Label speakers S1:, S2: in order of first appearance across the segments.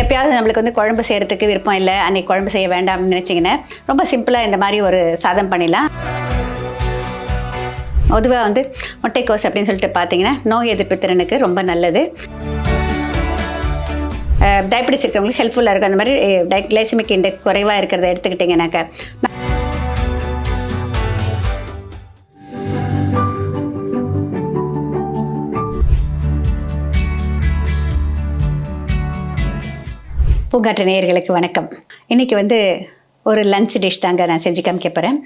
S1: எப்பயாவது நம்மளுக்கு வந்து குழம்பு செய்கிறதுக்கு விருப்பம் இல்லை அன்னைக்கு குழம்பு செய்ய வேண்டாம்னு நினச்சிங்கன்னா ரொம்ப சிம்பிளாக இந்த மாதிரி ஒரு சாதம் பண்ணிடலாம். பொதுவாக வந்து முட்டைக்கோஸ் அப்படின்னு சொல்லிட்டு பார்த்தீங்கன்னா நோய் எதிர்ப்பு திறனுக்கு ரொம்ப நல்லது. டயபெட்டிஸ் இருக்கிறவங்களுக்கு ஹெல்ப்ஃபுல்லாக இருக்கும். அந்த மாதிரி டை கிளைசிமிக் இண்டெக்ஸ் குறைவாக இருக்கிறத எடுத்துக்கிட்டிங்கனாக்கா பூங்காற்று நேயர்களுக்கு வணக்கம். இன்றைக்கி வந்து ஒரு லஞ்ச் டிஷ் தாங்க நான் செஞ்சு காமிக்க போகிறேன்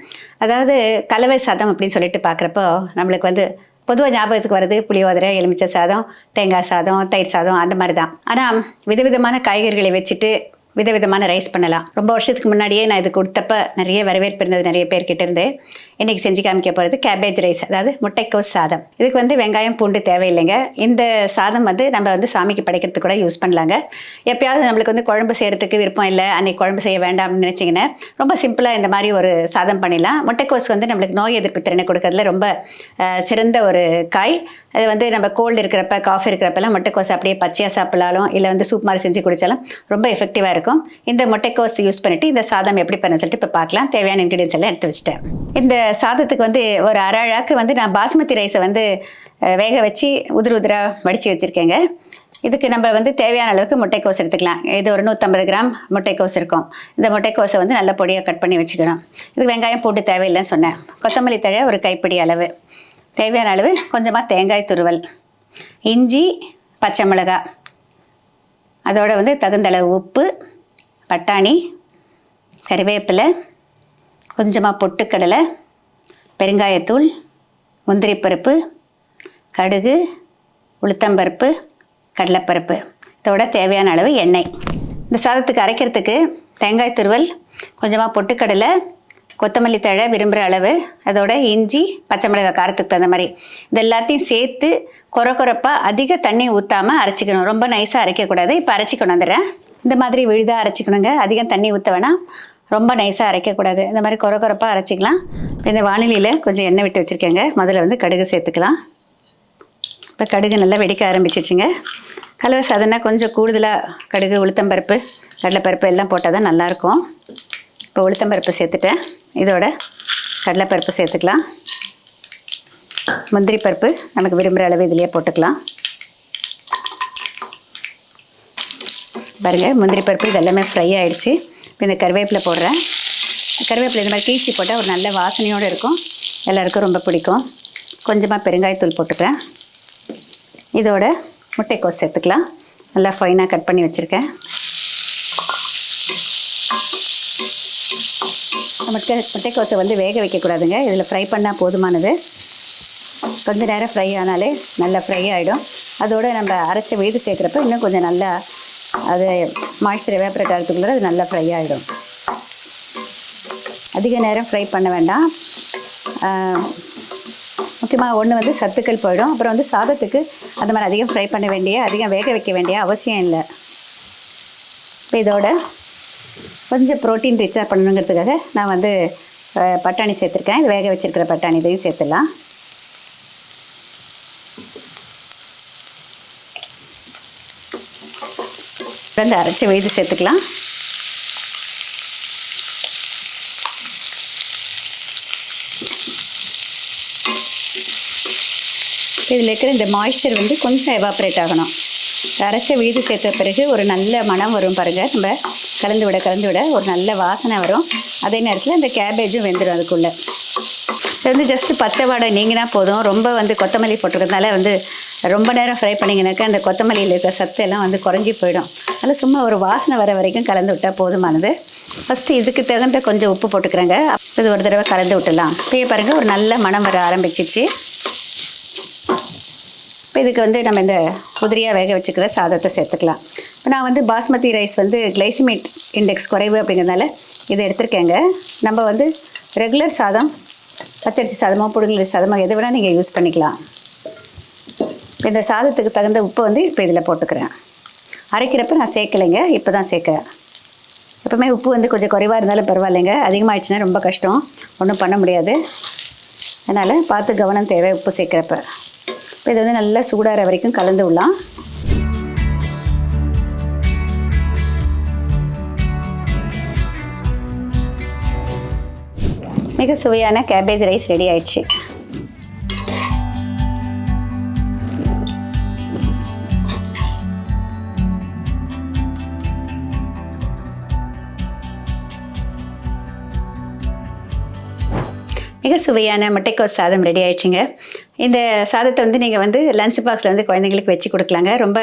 S1: அதாவது கலவை சாதம் அப்படின்னு சொல்லிட்டு பார்க்குறப்போ நம்மளுக்கு வந்து பொதுவாக ஞாபகத்துக்கு வருது புளியோதரை எலுமிச்சை சாதம் தேங்காய் சாதம் தயிர் சாதம் அந்த மாதிரி தான். ஆனால் விதவிதமான காய்கறிகளை வச்சுட்டு விதவிதமான ரைஸ் பண்ணலாம். ரொம்ப வருஷத்துக்கு முன்னாடியே நான் இது கொடுத்தப்ப நிறைய வரவேற்பு இருந்தது நிறைய பேர்கிட்ட இருந்து. இன்றைக்கி செஞ்சு காமிக்க போகிறது கேபேஜ் ரைஸ் அதாவது முட்டைக்கோஸ் சாதம். இதுக்கு வந்து வெங்காயம் பூண்டு தேவையில்லைங்க. இந்த சாதம் வந்து நம்ம வந்து சாமிக்கு படைக்கிறதுக்கு கூட யூஸ் பண்ணலாங்க. எப்பயாவது நம்மளுக்கு வந்து குழம்பு செய்கிறதுக்கு விருப்பம் இல்லை அன்னைக்கு குழம்பு செய்ய வேண்டாம்னு நினச்சிங்கன்னா ரொம்ப சிம்பிளாக இந்த மாதிரி ஒரு சாதம் பண்ணிடலாம். முட்டைக்கோஸ் வந்து நம்மளுக்கு நோய் எதிர்ப்பு திறனை கொடுக்கறதுல ரொம்ப சிறந்த ஒரு காய். அது வந்து நம்ம கோல்டு இருக்கிறப்ப காஃபி இருக்கிறப்பெல்லாம் முட்டைக்கோஸ் அப்படியே பச்சையாக சாப்பிடலாம் இல்லை வந்து சூப் மாதிரி செஞ்சு குடித்தாலும் ரொம்ப எஃபெக்டிவாக இருக்கும். இந்த முட்டைக்கோஸ் யூஸ் பண்ணிவிட்டு இந்த சாதம் எப்படி பண்ண சொல்லிட்டு இப்போ பார்க்கலாம். தேவையான இன்க்ரீடியன்ஸ் எல்லாம் எடுத்து வச்சுட்டேன். இந்த சாதத்துக்கு வந்து ஒரு அரை அழாக்கு வந்து நான் பாஸ்மதி ரைஸை வந்து வேக வச்சு உதிர் உதிராக வடித்து வச்சுருக்கேங்க. இதுக்கு நம்ம வந்து தேவையான அளவுக்கு முட்டைக்கோஸ் எடுத்துக்கலாம். இது ஒரு நூற்றம்பது கிராம் முட்டைக்கோஸ் இருக்கும். இந்த முட்டைக்கோஸை வந்து நல்ல பொடியாக கட் பண்ணி வச்சுக்கணும். இதுக்கு வெங்காயம் போட்டு தேவையில்லைன்னு சொன்னேன். கொத்தமல்லி தழை ஒரு கைப்பிடி அளவு. தேவையான அளவு கொஞ்சமாக தேங்காய் துருவல். இஞ்சி பச்சை மிளகாய் அதோட வந்து தகுந்த அளவு உப்பு. பட்டாணி கறிவேப்பிலை கொஞ்சமாக பொட்டுக்கடலை பெருங்காயத்தூள் முந்திரி பருப்பு கடுகு உளுத்தம்பருப்பு கடலைப்பருப்பு. இதோட தேவையான அளவு எண்ணெய். இந்த சாதத்துக்கு அரைக்கிறதுக்கு தேங்காய் துருவல் கொஞ்சமாக பொட்டுக்கடலை கொத்தமல்லி தழை விரும்புகிற அளவு அதோட இஞ்சி பச்சை மிளகாய் காரத்துக்கு தகுந்த மாதிரி. இது எல்லாத்தையும் சேர்த்து கொர கொரப்பாக அதிக தண்ணி ஊற்றாமல் அரைச்சிக்கணும். ரொம்ப நைஸாக அரைக்கக்கூடாது. இப்போ அரைச்சி கொண்டு வந்துடுறேன். இந்த மாதிரி விழுதாக அரைச்சிக்கணுங்க. அதிகம் தண்ணி ஊற்ற வேணாம். ரொம்ப நைஸாக அரைக்கக்கூடாது. இந்த மாதிரி கொர கொரப்பாக அரைச்சிக்கலாம். இந்த வானிலையில் கொஞ்சம் எண்ணெய் விட்டு வச்சுருக்கேங்க. முதல்ல வந்து கடுகு சேர்த்துக்கலாம். இப்போ கடுகு நல்லா வெடிக்க ஆரம்பிச்சிச்சுங்க கலவை சாதனா கொஞ்சம் கூடுதலாக கடுகு உளுத்தம்பருப்பு கடலைப்பருப்பு எல்லாம் போட்டால் தான் நல்லாயிருக்கும். இப்போ உளுத்தம்பருப்பு சேர்த்துட்டேன். இதோட கடலைப்பருப்பு சேர்த்துக்கலாம். முந்திரி பருப்பு நமக்கு விரும்புகிற அளவு இதிலேயே போட்டுக்கலாம். பாருங்கள் முந்திரி பருப்பு இது எல்லாமே ஃப்ரை ஆகிடுச்சு இப்போ இந்த கருவேப்பிலை போடுறேன். கருவேப்பிலை இந்த மாதிரி கீழ்ச்சி போட்டால் ஒரு நல்ல வாசனையோடு இருக்கும். எல்லாருக்கும் ரொம்ப பிடிக்கும். கொஞ்சமாக பெருங்காயத்தூள் போட்டுக்கிறேன். இதோட முட்டைக்கோஸ் சேர்த்துக்கலாம். நல்லா ஃபைனாக கட் பண்ணி வச்சுருக்கேன். முட்டை முட்டைக்கோஸை வந்து வேக வைக்கக்கூடாதுங்க. இதில் ஃப்ரை பண்ணால் போதுமானது. கொஞ்ச நேரம் ஃப்ரை ஆனாலே நல்லா ஃப்ரை ஆகிடும் அதோடு நம்ம அரைச்ச வீடு சேர்க்குறப்ப இன்னும் கொஞ்சம் நல்லா அது மாய்ஸ்சர் எவாப்ரேட் ஆகிறதுக்குள்ளே அது நல்லா ஃப்ரை ஆகிடும் அதிக நேரம் ஃப்ரை பண்ண வேண்டாம். முக்கியமாக ஒன்று வந்து சத்துக்கள் போயிடும். அப்புறம் வந்து சாதத்துக்கு அந்த மாதிரி அதிகம் ஃப்ரை பண்ண வேண்டிய அதிகம் வேக வைக்க வேண்டிய அவசியம் இல்லை. இப்போ இதோட கொஞ்சம் ப்ரோட்டீன் ரிச்சாக பண்ணணுங்கிறதுக்காக நான் வந்து பட்டாணி சேர்த்துருக்கேன். இது வேக வச்சிருக்கிற பட்டாணி இதையும் சேர்த்துலாம் வந்து அரைச்ச விழுது சேர்த்துக்கலாம். இதில் இருக்கிற இந்த மாய்ஸ்சர் வந்து கொஞ்சம் எவாப்ரேட் ஆகணும். அரைச்ச விழுது சேர்த்த பிறகு ஒரு நல்ல மனம் வரும் பாருங்கள் நம்ம கலந்து விட கலந்து விட ஒரு நல்ல வாசனை வரும். அதே நேரத்தில் இந்த கேபேஜும் வெந்துடும் அதுக்குள்ளே. இது வந்து ஜஸ்ட்டு பச்சை வாடை நீங்கினா போதும். ரொம்ப வந்து கொத்தமல்லி போட்டிருக்கிறதுனால வந்து ரொம்ப நேரம் ஃப்ரை பண்ணிங்கனாக்கா அந்த கொத்தமல்லியில் இருக்கிற சத்து எல்லாம் வந்து குறைஞ்சி போயிடும். அதனால் சும்மா ஒரு வாசனை வர வரைக்கும் கலந்து விட்டால் போதுமானது. ஃபஸ்ட்டு இதுக்கு தகுந்த கொஞ்சம் உப்பு போட்டுக்கிறேங்க. இது ஒரு தடவை கலந்து விட்டலாம் இப்போயே பாருங்கள் ஒரு நல்ல மனம் வர ஆரம்பிச்சிச்சு. இப்போ இதுக்கு வந்து நம்ம இந்த உதிரியாக வேக வச்சுக்கிற சாதத்தை சேர்த்துக்கலாம். இப்போ நான் வந்து பாஸ்மதி ரைஸ் வந்து கிளைசிமேட் இண்டெக்ஸ் குறைவு அப்படிங்கிறதுனால இதை எடுத்திருக்கேங்க. நம்ம வந்து ரெகுலர் சாதம் பச்சரிசி சாதமோ புடுங்கல் சாதமோ எது வேணால் நீங்கள் யூஸ் பண்ணிக்கலாம். இப்போ இந்த சாதத்துக்கு தகுந்த உப்பை வந்து இப்போ இதில் போட்டுக்கிறேன். அரைக்கிறப்ப நான் சேர்க்கலைங்க இப்போ தான் சேர்க்குறேன். எப்போவுமே உப்பு வந்து கொஞ்சம் குறைவாக இருந்தாலும் பரவாயில்லைங்க. அதிகமாகிடுச்சுன்னா ரொம்ப கஷ்டம். ஒன்றும் பண்ண முடியாது. அதனால் பார்த்து கவனம் தேவை உப்பு சேர்க்குறப்ப. இப்போ இது வந்து நல்லா சூடாகிற வரைக்கும் கலந்து விடலாம். மிக சுவையான கேபேஜ் ரைஸ் ரெடி ஆயிடுச்சு. மிக சுவையான முட்டைக்கோஸ் சாதம் ரெடி ஆயிடுச்சுங்க. இந்த சாதத்தை வந்து நீங்கள் வந்து லஞ்ச் பாக்ஸில் வந்து குழந்தைங்களுக்கு வச்சு கொடுக்கலாங்க. ரொம்ப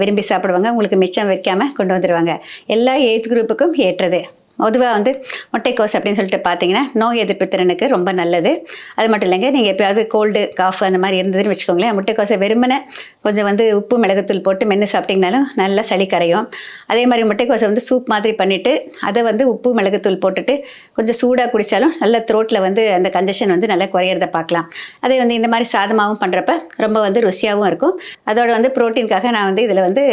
S1: விரும்பி சாப்பிடுவாங்க. உங்களுக்கு மிச்சம் வைக்காமல் கொண்டு வந்துடுவாங்க எல்லா ஏஜ் குரூப்புக்கும் ஏற்றது. பொதுவாக வந்து முட்டைக்கோஸ் அப்படின்னு சொல்லிட்டு பார்த்தீங்கன்னா நோய் எதிர்ப்பு திறனுக்கு ரொம்ப நல்லது. அது மட்டும் இல்லைங்க நீங்கள் எப்போயாவது கோல்டு காஃப் அந்த மாதிரி இருந்ததுன்னு வச்சுக்கோங்களேன் முட்டைக்கோஸை வெறுமனே கொஞ்சம் வந்து உப்பு மிளகுத்தூள் போட்டு மென்று சாப்பிட்டிங்கனாலும் நல்லா சளி கரையும். அதே மாதிரி முட்டைக்கோஸை வந்து சூப் மாதிரி பண்ணிவிட்டு அதை வந்து உப்பு மிளகுத்தூள் போட்டுட்டு கொஞ்சம் சூடாக குடித்தாலும் நல்ல த்ரோட்டில் வந்து அந்த கஞ்சஷன் வந்து நல்லா குறையிறத பார்க்கலாம். அதே வந்து இந்த மாதிரி சாதமாகவும் பண்ணுறப்ப ரொம்ப வந்து ருசியாகவும் இருக்கும். அதோட வந்து ப்ரோட்டீனுக்காக நான் வந்து இதில் வந்து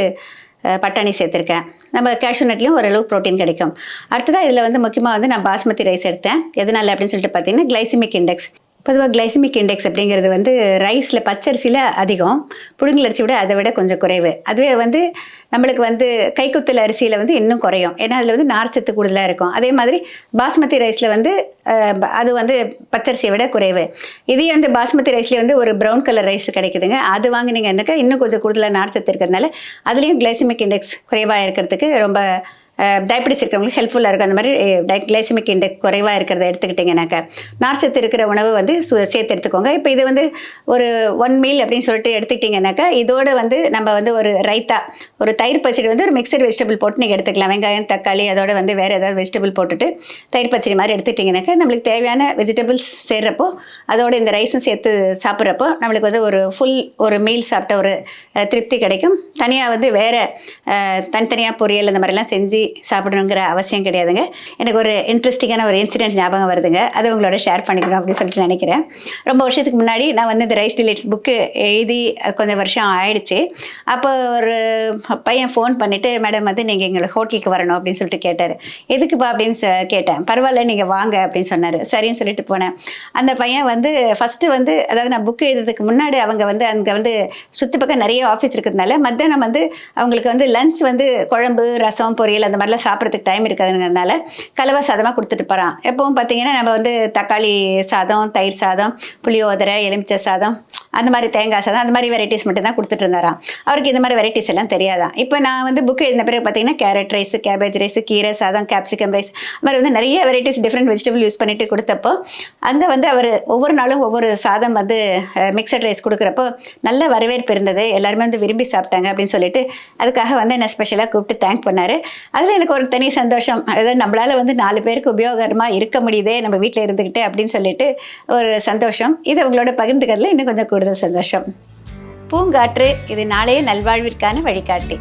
S1: பட்டாணி சேர்த்துருக்கேன். நம்ம கேஷ்யூ நட்லேயும் ஓரளவு ப்ரோட்டீன் கிடைக்கும். அடுத்ததாக இதில் வந்து முக்கியமாக வந்து நான் பாஸ்மதி ரைஸ் எடுத்தேன். எதனால் அப்படின்னு சொல்லிட்டு பார்த்தீங்கன்னா கிளைசிமிக் இண்டெக்ஸ் பொதுவாக கிளைசிமிக் இண்டெக்ஸ் அப்படிங்கிறது வந்து ரைஸில் பச்சரிசியில் அதிகம். புழுங்கல் அரிசி விட அதை விட கொஞ்சம் குறைவு. அதுவே வந்து நம்மளுக்கு வந்து கைக்குத்தல் அரிசியில் வந்து இன்னும் குறையும். ஏன்னா அதில் வந்து நார்ச்சத்து கூடுதலாக இருக்கும். அதே மாதிரி பாஸ்மதி ரைஸில் வந்து அது வந்து பச்சரிசியை விட குறைவு. இதே வந்து பாஸ்மதி ரைஸ்லேயே வந்து ஒரு ப்ரௌன் கலர் ரைஸ் கிடைக்குதுங்க. அது வாங்கினீங்கன்னாக்கா இன்னும் கொஞ்சம் கூடுதலாக நார்ச்சத்து இருக்கிறதுனால அதுலேயும் கிளைசிமிக் இண்டெக்ஸ் குறைவாக இருக்கிறதுக்கு ரொம்ப டயபிட்டிஸ் இருக்கிறவங்களுக்கு ஹெல்ப்ஃபுல்லாக இருக்கும். அந்த மாதிரி கிளைசிமிக் இண்டெக்ஸ் குறைவாக இருக்கிறத எடுத்துக்கிட்டிங்கனாக்கா நார்ச்சத்து இருக்கிற உணவு வந்து சு- சேர்த்து எடுத்துக்கோங்க. இப்போ இது வந்து ஒரு ஒன் மீல் அப்படின்னு சொல்லிட்டு எடுத்துக்கிட்டிங்கனாக்கா இதோடு வந்து நம்ம வந்து ஒரு ரைத்தா ஒரு தயிர் பச்சடி வந்து ஒரு மிக்சர் வெஜிடபிள் போட்டு நீங்கள் எடுத்துக்கலாம். வெங்காயம் தக்காளி அதோட வந்து வேறு ஏதாவது வெஜிடபிள் போட்டுட்டு தயிர் பச்சடி மாதிரி எடுத்துக்கிட்டிங்கனாக்கா நம்மளுக்கு தேவையான வெஜிடபிள்ஸ் சேர்றப்போ அதோட இந்த ரைஸும் சேர்த்து சாப்பிட்றப்போ நம்மளுக்கு வந்து ஒரு ஃபுல் ஒரு மீல் சாப்பிட்ட ஒரு திருப்தி கிடைக்கும். தனியாக வந்து வேறு தனித்தனியாக பொரியல் அந்த மாதிரிலாம் செஞ்சு சாப்பிடணுங்கிற அவசியம் கிடையாதுங்க. எனக்கு ஒரு இன்ட்ரெஸ்டிங்கான ஒரு இன்சிடென்ட் ஞாபகம் வருதுங்க. அதை உங்களோட ஷேர் பண்ணிக்கணும் அப்படின்னு சொல்லிட்டு நினைக்கிறேன். ரொம்ப வருஷத்துக்கு முன்னாடி நான் வந்து இந்த ரைஸ் டிலேட்ஸ் புக்கு எழுதி கொஞ்சம் வருஷம் ஆயிடுச்சு. அப்போ ஒரு பையன் ஃபோன் பண்ணிவிட்டு மேடம் வந்து நீங்கள் எங்களை ஹோட்டலுக்கு வரணும் அப்படின்னு சொல்லிட்டு கேட்டார். எதுக்குப்பா? அப்படின்னு கேட்டேன். பரவாயில்ல நீங்கள் வாங்க அப்படின்னு சொன்னார். சரின்னு சொல்லிட்டு போனேன். அந்த பையன் வந்து ஃபஸ்ட்டு வந்து அதாவது நான் புக் எழுதுறதுக்கு முன்னாடி அவங்க வந்து அங்கே வந்து சுற்றி பக்கம் நிறைய ஆஃபீஸ் இருக்கிறதுனால மத்தியானம் வந்து அவங்களுக்கு வந்து லஞ்ச் வந்து குழம்பு ரசம் பொரியல் அந்த மாதிரிலாம் சாப்பிட்றதுக்கு டைம் இருக்காதுங்கிறதுனால கலவை சாதமாக கொடுத்துட்டு போகிறான் எப்பவும் பார்த்தீங்கன்னா நம்ம வந்து தக்காளி சாதம் தயிர் சாதம் புளியோதரை எலுமிச்சை சாதம் அந்த மாதிரி தேங்காய் சாதம் அந்த மாதிரி வெரைட்டிஸ் மட்டும் தான் கொடுத்துட்டு இருந்தாராம் அவருக்கு இந்த மாதிரி வெரைட்டிஸ் எல்லாம் தெரியாதான் இப்போ நான் வந்து புக் எழுதின பிறகு பார்த்தீங்கன்னா கேரட் ரைஸ் கேபேஜ் ரைஸ் கீரை சாதம் கேப்சிகம் ரைஸ் அது மாதிரி வந்து நிறைய வெரைட்டிஸ் டிஃப்ரெண்ட் வெஜிடபிள் யூஸ் பண்ணிட்டு கொடுத்தப்போ அங்கே வந்து அவர் ஒவ்வொரு நாளும் ஒவ்வொரு சாதம் வந்து மிக்சட் ரைஸ் கொடுக்குறப்போ நல்ல வரவேற்பு இருந்தது. எல்லாருமே வந்து விரும்பி சாப்பிட்டாங்க அப்படின்னு சொல்லிட்டு அதுக்காக வந்து என்ன ஸ்பெஷலாக கூப்பிட்டு தேங்க் பண்ணார். அதில் எனக்கு ஒரு தனி சந்தோஷம். அதாவது நம்மளால் வந்து நாலு பேருக்கு உபயோகரமாக இருக்க முடியுதே நம்ம வீட்டில் இருந்துக்கிட்டு அப்படின்னு சொல்லிட்டு ஒரு சந்தோஷம். இது உங்களோட பகிர்ந்துக்கிறதுல இன்னும் கொஞ்சம் கூடுதல் சந்தோஷம். பூங்காற்று இது நாளைய நல்வாழ்விற்கான வழிகாட்டி.